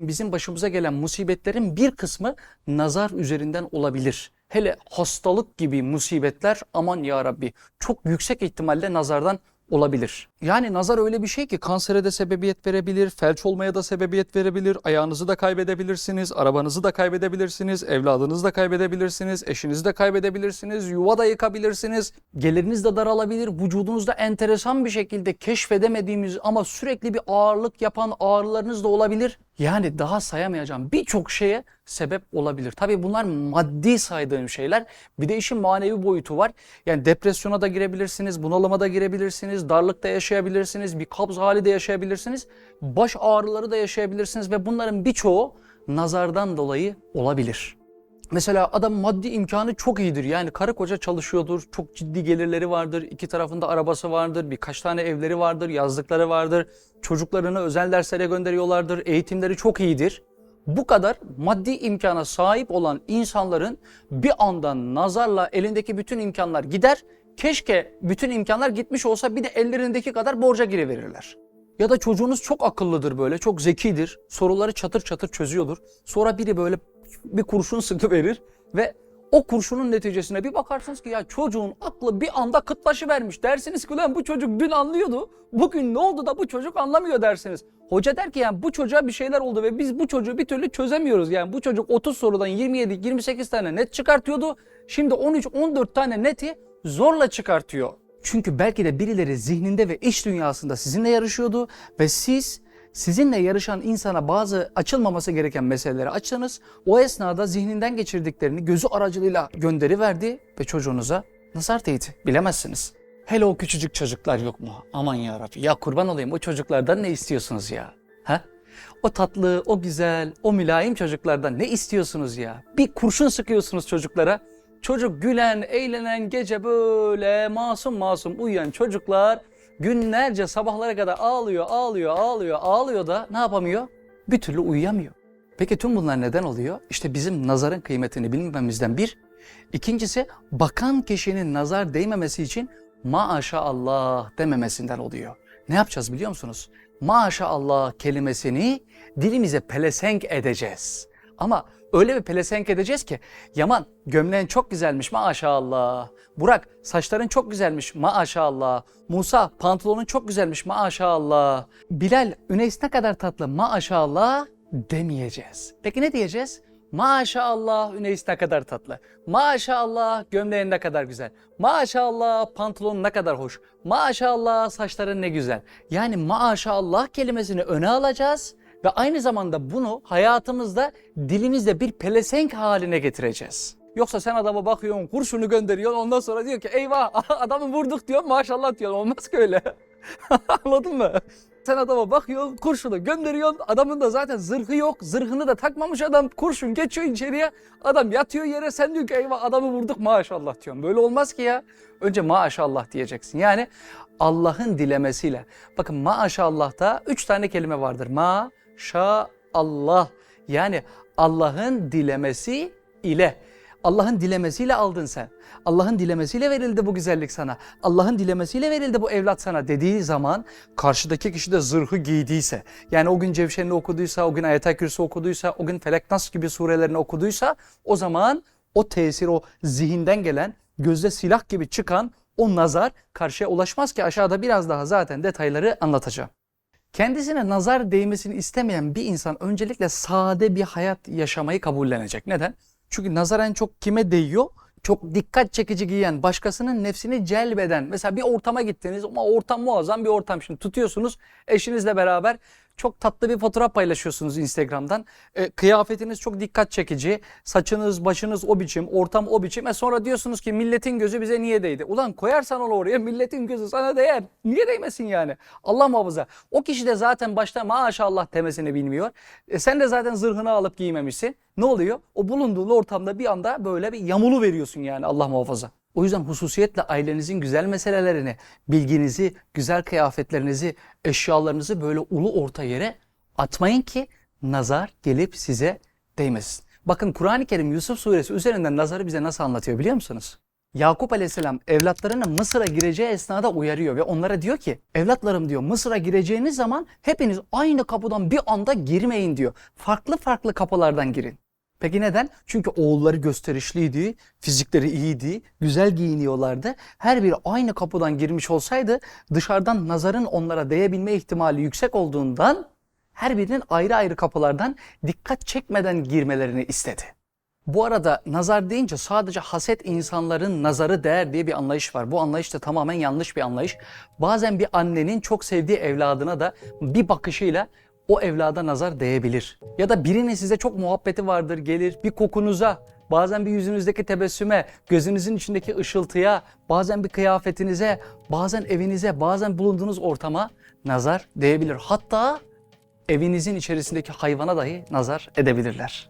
Bizim başımıza gelen musibetlerin bir kısmı nazar üzerinden olabilir. Hele hastalık gibi musibetler aman ya Rabbi çok yüksek ihtimalle nazardan olabilir. Yani nazar öyle bir şey ki kansere de sebebiyet verebilir, felç olmaya da sebebiyet verebilir, ayağınızı da kaybedebilirsiniz, arabanızı da kaybedebilirsiniz, evladınızı da kaybedebilirsiniz, eşinizi de kaybedebilirsiniz, yuva da yıkabilirsiniz, geliriniz de daralabilir, vücudunuzda enteresan bir şekilde keşfedemediğimiz ama sürekli bir ağırlık yapan ağrılarınız da olabilir. Yani daha sayamayacağım birçok şeye sebep olabilir. Tabii bunlar maddi saydığım şeyler. Bir de işin manevi boyutu var. Yani depresyona da girebilirsiniz, bunalıma da girebilirsiniz, darlıkta yaşayabilirsiniz, bir kabz hali de yaşayabilirsiniz, baş ağrıları da yaşayabilirsiniz ve bunların birçoğu nazardan dolayı olabilir. Mesela adam maddi imkanı çok iyidir. Yani karı koca çalışıyordur, çok ciddi gelirleri vardır, iki tarafında arabası vardır, birkaç tane evleri vardır, yazlıkları vardır, çocuklarını özel derslere gönderiyorlardır, eğitimleri çok iyidir. Bu kadar maddi imkana sahip olan insanların bir anda nazarla elindeki bütün imkanlar gider. Keşke bütün imkanlar gitmiş olsa bir de ellerindeki kadar borca giriverirler. Ya da çocuğunuz çok akıllıdır böyle, çok zekidir. Soruları çatır çatır çözüyordur. Sonra biri böyle bir kurşun sıkıverir ve o kurşunun neticesine bir bakarsınız ki ya çocuğun aklı bir anda kıtlaşı vermiş. Dersiniz ki ulan bu çocuk dün anlıyordu. Bugün ne oldu da bu çocuk anlamıyor dersiniz. Hoca der ki yani bu çocuğa bir şeyler oldu ve biz bu çocuğu bir türlü çözemiyoruz. Yani bu çocuk 30 sorudan 27-28 tane net çıkartıyordu. Şimdi 13-14 tane neti zorla çıkartıyor. Çünkü belki de birileri zihninde ve iş dünyasında sizinle yarışıyordu ve siz sizinle yarışan insana bazı açılmaması gereken meseleleri açtınız. O esnada zihninden geçirdiklerini gözü aracılığıyla gönderi verdi ve çocuğunuza nazar değdi. Bilemezsiniz. Hele o küçücük çocuklar yok mu? Aman ya Rabbi. Ya kurban olayım o çocuklardan ne istiyorsunuz ya? Ha? O tatlı, o güzel, o mülayim çocuklardan ne istiyorsunuz ya? Bir kurşun sıkıyorsunuz çocuklara. Çocuk gülen, eğlenen, gece böyle masum masum uyuyan çocuklar günlerce sabahlara kadar ağlıyor, ağlıyor, ağlıyor, ağlıyor da ne yapamıyor? Bir türlü uyuyamıyor. Peki tüm bunlar neden oluyor? İşte bizim nazarın kıymetini bilmememizden bir. İkincisi bakan kişinin nazar değmemesi için maşallah dememesinden oluyor. Ne yapacağız biliyor musunuz? Maşallah kelimesini dilimize pelesenk edeceğiz. Ama öyle bir pelesenk edeceğiz ki Yaman gömleğin çok güzelmiş maşallah. Burak saçların çok güzelmiş maşallah. Musa pantolonun çok güzelmiş maşallah. Bilal Üneys ne kadar tatlı maşallah demeyeceğiz. Peki ne diyeceğiz? Maşallah Üneys ne kadar tatlı. Maşallah gömleğin ne kadar güzel. Maşallah pantolonun ne kadar hoş. Maşallah saçların ne güzel. Yani maşallah kelimesini öne alacağız ve aynı zamanda bunu hayatımızda dilimizde bir pelesenk haline getireceğiz. Yoksa sen adama bakıyorsun, kurşunu gönderiyorsun ondan sonra diyor ki eyvah adamı vurduk diyor maşallah diyor. Olmaz ki öyle. Anladın mı? Sen adama bakıyorsun, kurşunu gönderiyorsun. Adamın da zaten zırhı yok. Zırhını da takmamış adam. Kurşun geçiyor içeriye. Adam yatıyor yere. Sen diyor ki eyvah adamı vurduk maşallah diyorsun. Böyle olmaz ki ya. Önce maşallah diyeceksin. Yani Allah'ın dilemesiyle. Bakın maşallah'ta üç tane kelime vardır. Ma, şa, Allah. Yani Allah'ın dilemesi ile. Allah'ın dilemesiyle aldın sen. Allah'ın dilemesiyle verildi bu güzellik sana. Allah'ın dilemesiyle verildi bu evlat sana dediği zaman karşıdaki kişi de zırhı giydiyse, yani o gün Cevşen'i okuduysa, o gün Ayet-i Kürsi okuduysa, o gün Felek Nas gibi surelerini okuduysa o zaman o tesir, o zihinden gelen, gözde silah gibi çıkan o nazar karşıya ulaşmaz ki aşağıda biraz daha zaten detayları anlatacağım. Kendisine nazar değmesini istemeyen bir insan öncelikle sade bir hayat yaşamayı kabullenecek. Neden? Çünkü nazar en çok kime değiyor? Çok dikkat çekici giyen, başkasının nefsini celbeden. Mesela bir ortama gittiniz ama ortam muazzam bir ortam. Şimdi tutuyorsunuz eşinizle beraber çok tatlı bir fotoğraf paylaşıyorsunuz Instagram'dan. E, kıyafetiniz çok dikkat çekici. Saçınız, başınız o biçim, ortam o biçim. E sonra diyorsunuz ki milletin gözü bize niye değdi? Ulan koyarsan onu oraya milletin gözü sana değer. Niye değmesin yani? Allah muhafaza. O kişi de zaten başta maşallah demesini bilmiyor. E, sen de zaten zırhını alıp giymemişsin. Ne oluyor? O bulunduğun ortamda bir anda böyle bir yamulu veriyorsun yani Allah muhafaza. O yüzden hususiyetle ailenizin güzel meselelerini, bilginizi, güzel kıyafetlerinizi, eşyalarınızı böyle ulu orta yere atmayın ki nazar gelip size değmesin. Bakın Kur'an-ı Kerim Yusuf suresi üzerinden nazarı bize nasıl anlatıyor biliyor musunuz? Yakup Aleyhisselam evlatlarını Mısır'a gireceği esnada uyarıyor ve onlara diyor ki evlatlarım diyor Mısır'a gireceğiniz zaman hepiniz aynı kapıdan bir anda girmeyin diyor. Farklı farklı kapılardan girin. Peki neden? Çünkü oğulları gösterişliydi, fizikleri iyiydi, güzel giyiniyorlardı. Her biri aynı kapıdan girmiş olsaydı dışarıdan nazarın onlara değebilme ihtimali yüksek olduğundan her birinin ayrı ayrı kapılardan dikkat çekmeden girmelerini istedi. Bu arada nazar deyince sadece haset insanların nazarı değer diye bir anlayış var. Bu anlayış da tamamen yanlış bir anlayış. Bazen bir annenin çok sevdiği evladına da bir bakışıyla o evlada nazar değebilir. Ya da birinin size çok muhabbeti vardır gelir bir kokunuza, bazen bir yüzünüzdeki tebessüme, gözünüzün içindeki ışıltıya, bazen bir kıyafetinize, bazen evinize, bazen bulunduğunuz ortama nazar değebilir. Hatta evinizin içerisindeki hayvana dahi nazar edebilirler.